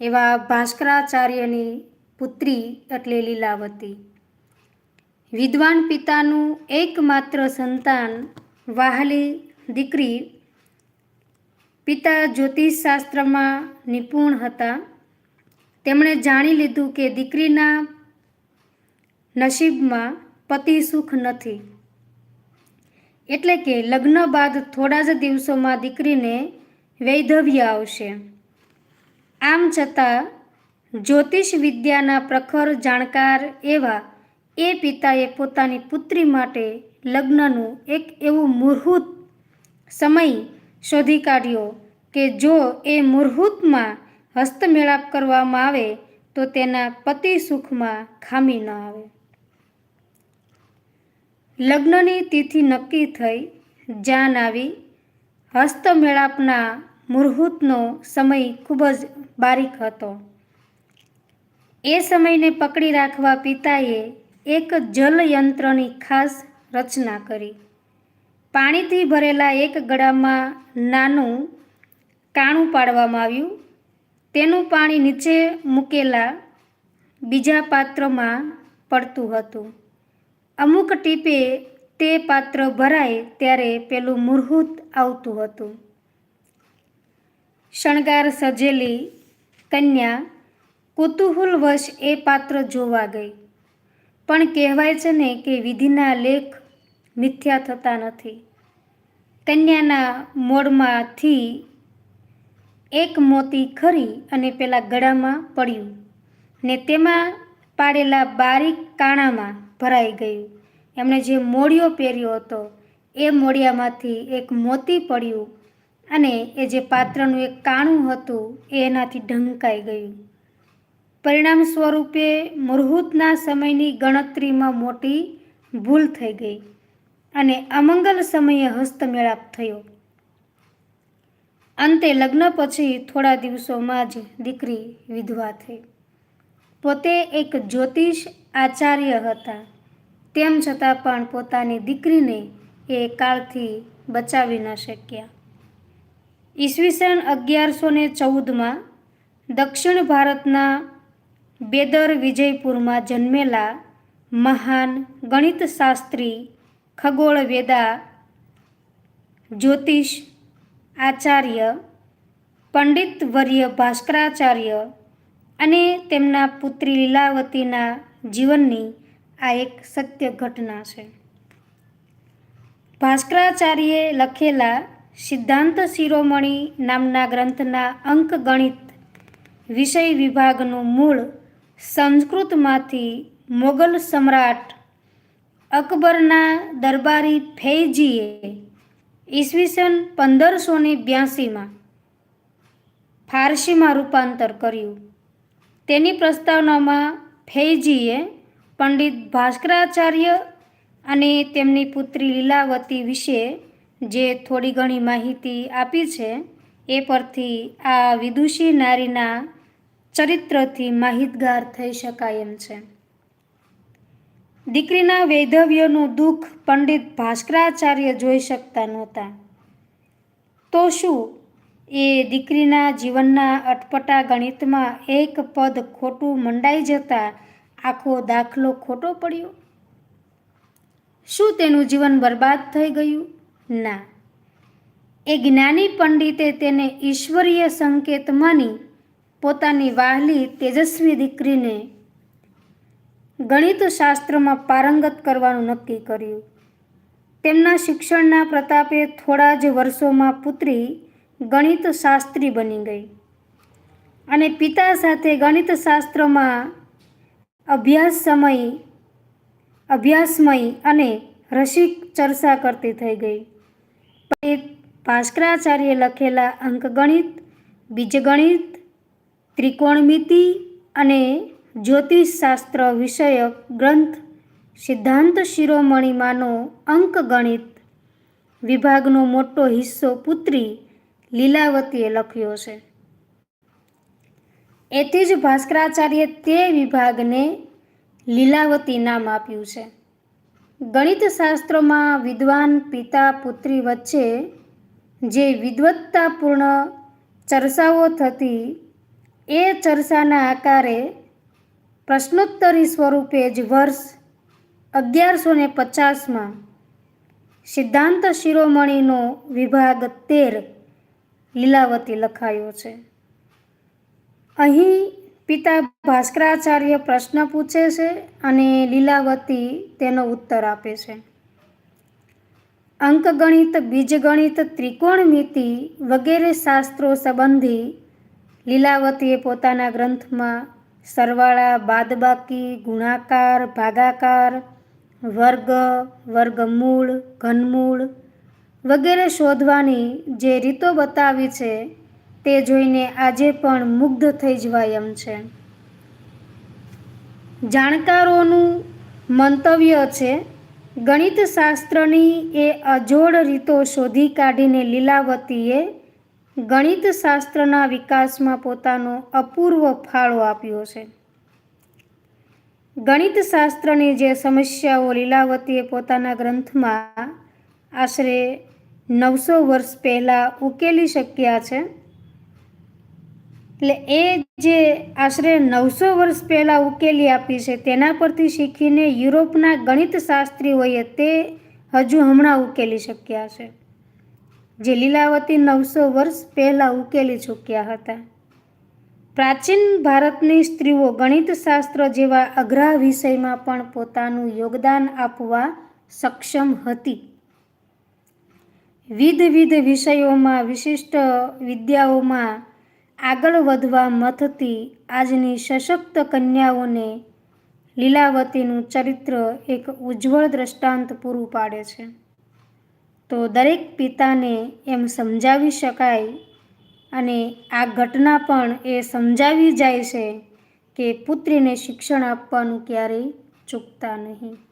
એવા ભાસ્કરાચાર્યની પુત્રી એટલે લીલાવતી. વિદ્વાન પિતાનું એકમાત્ર સંતાન વાહલી દીકરી પિતા જ્યોતિષશાસ્ત્રમાં નિપુણ હતા. તેમણે જાણી લીધું કે દીકરીના નસીબમાં પતિ સુખ નથી. એટલે કે લગ્ન બાદ થોડા જ દિવસોમાં દીકરીને વૈધવ્ય આવશે. આમ છતાં જ્યોતિષ વિદ્યાના પ્રખર જાણકાર એવા એ પિતાએ પોતાની પુત્રી માટે લગ્નનું એક એવું મુહૂર્ત સમય શોધી કાઢ્યો કે જો એ મુહૂર્તમાં હસ્તમેળાપ કરવામાં આવે તો તેના પતિ સુખમાં ખામી ન આવે. લગ્નની તિથિ નક્કી થઈ, જાન આવી. હસ્તમેળાપના મુહૂર્તનો સમય ખૂબ જ બારીક હતો. એ સમયને પકડી રાખવા પિતાએ એક જલયંત્રની ખાસ રચના કરી. પાણીથી ભરેલા એક ગળામાં નાનું કાણું પાડવામાં આવ્યું. તેનું પાણી નીચે મૂકેલા બીજા પાત્રમાં પડતું હતું. અમુક ટીપે તે પાત્ર ભરાય ત્યારે પેલું મુહૂર્ત આવતું હતું. શણગાર સજેલી કન્યા કુતૂહલવશ એ પાત્ર જોવા ગઈ. પણ કહેવાય છે ને કે વિધિના લેખ મિથ્યા થતા નથી. કન્યાના મોડમાંથી એક મોતી ખરી અને પેલા ગળામાં પડ્યું ને તેમાં પાડેલા બારીક કાણામાં ભરાઈ ગયું. એમણે જે મોડિયો પહેર્યો હતો, એ મોડિયામાંથી એક મોતી પડ્યું અને એ જે પાત્રનું એક કાણું હતું, એ એનાથી ઢંકાઈ ગયું. પરિણામ સ્વરૂપે મુહૂર્તના સમયની ગણતરીમાં મોટી ભૂલ થઈ ગઈ અને અમંગલ સમયે હસ્તમેળાપ થયો. અંતે લગ્ન પછી થોડા દિવસોમાં જ દીકરી વિધવા થઈ. પોતે એક જ્યોતિષ આચાર્ય હતા. તેમ છતાં પણ પોતાની દીકરીને એ કાળથી બચાવી ન શક્યા. ઈસવીસન અગિયારસો ને ચૌદમાં દક્ષિણ ભારતના બેદર વિજયપુરમાં જન્મેલા મહાન ગણિતશાસ્ત્રી ખગોળ વેદા જ્યોતિષ આચાર્ય પંડિત વર્ય ભાસ્કરાચાર્ય અને તેમના પુત્રી લીલાવતીના જીવનની આ એક સત્ય ઘટના છે. ભાસ્કરાચાર્યે લખેલા સિદ્ધાંત શિરોમણી નામના ગ્રંથના અંક ગણિત વિષય વિભાગનું મૂળ સંસ્કૃતમાંથી મોગલ સમ્રાટ અકબરના દરબારી ફૈજીએ ઈસવીસન પંદરસો ને બ્યાસીમાં ફારસીમાં રૂપાંતર કર્યું. તેની પ્રસ્તાવનામાં ફૈજીએ પંડિત ભાસ્કરાચાર્ય અને તેમની પુત્રી લીલાવતી વિશે જે થોડી ઘણી માહિતી આપી છે, એ પરથી આ વિદુષી નારીના ચરિત્રથી માહિતગાર થઈ શકાય એમ છે. દીકરીના વૈધવ્યનું દુઃખ પંડિત ભાસ્કરાચાર્ય જોઈ શકતા નહોતા. તો શું? એ દીકરીના જીવનના અટપટા ગણિતમાં એક પદ ખોટું મંડાઈ જતા આખો દાખલો ખોટો પડ્યો? શું તેનું જીવન બરબાદ થઈ ગયું? ના. એ જ્ઞાની પંડિતે તેને ઈશ્વરીય સંકેત માની પોતાની વાહલી તેજસ્વી દીકરીને ગણિત શાસ્ત્રમાં પારંગત કરવાનું નક્કી કર્યું. તેમના શિક્ષણના પ્રતાપે થોડા જ વર્ષોમાં પુત્રી ગણિત શાસ્ત્રી બની ગઈ અને પિતા સાથે ગણિત શાસ્ત્રમાં અભ્યાસ સમય, અભ્યાસમય અને રસિક ચર્ચા કરતી થઈ ગઈ. પંડિત ભાસ્કરાચાર્યે લખેલા અંકગણિત, બીજગણિત, ત્રિકોણમિતિ અને જ્યોતિષશાસ્ત્ર વિષયક ગ્રંથ સિદ્ધાંત શિરોમણીમાંનો અંકગણિત વિભાગનો મોટો હિસ્સો પુત્રી લીલાવતીએ લખ્યો છે. એથી જ ભાસ્કરાચાર્ય તે વિભાગને લીલાવતી નામ આપ્યું છે. ગણિત શાસ્ત્રોમાં વિદ્વાન પિતા, પુત્રી વચ્ચે જે વિદવત્તાપૂર્ણ ચર્ચાઓ થતી, એ ચર્ચાના આકારે પ્રશ્નોત્તરી સ્વરૂપે જ વર્ષ અગિયારસો ને પચાસમાં સિદ્ધાંત શિરોમણીનો વિભાગ તેર લીલાવતી લખાયો છે. અહીં પિતા ભાસ્કરાચાર્ય પ્રશ્ન પૂછે છે અને લીલાવતી તેનો ઉત્તર આપે છે. અંકગણિત, બીજગણિત, ત્રિકોણમિતિ વગેરે શાસ્ત્રો સંબંધી લીલાવતીએ પોતાના ગ્રંથમાં સરવાળા, બાદબાકી, ગુણાકાર, ભાગાકાર, વર્ગ, વર્ગમૂળ, ઘનમૂળ વગેરે શોધવાની જે રીતો બતાવી છે તે જોઈને આજે પણ મુગ્ધ થઈ જવાય એમ છે. જાણકારોનું મંતવ્ય છે, ગણિતશાસ્ત્રની એ અજોડ રીતો શોધી કાઢીને લીલાવતીએ ગણિતશાસ્ત્રના વિકાસમાં પોતાનો અપૂર્વ ફાળો આપ્યો છે. ગણિતશાસ્ત્રની જે સમસ્યાઓ લીલાવતીએ પોતાના ગ્રંથમાં આશરે નવસો વર્ષ પહેલાં ઉકેલી શક્યા છે એટલે એ જે આશરે નવસો વર્ષ પહેલાં ઉકેલી આપી છે, તેના પરથી શીખીને યુરોપના ગણિતશાસ્ત્રીઓએ તે હજુ હમણાં ઉકેલી શક્યા છે. જે લીલાવતી નવસો વર્ષ પહેલાં ઉકેલી ચૂક્યા હતા. પ્રાચીન ભારતની સ્ત્રીઓ ગણિતશાસ્ત્ર જેવા અઘરા વિષયમાં પણ પોતાનું યોગદાન આપવા સક્ષમ હતી. વિધ વિધ વિષયોમાં, વિશિષ્ટ વિદ્યાઓમાં આગળ વધવા મથતી આજની સશક્ત કન્યાઓને લીલાવતીનું ચરિત્ર એક ઉજ્જવળ દ્રષ્ટાંત પૂરું પાડે છે. તો દરેક પિતાને એમ સમજાવી શકાય અને આ ઘટના પણ એ સમજાવી જાય છે કે પુત્રીને શિક્ષણ આપવાનું ક્યારેય ચૂકતા નહીં.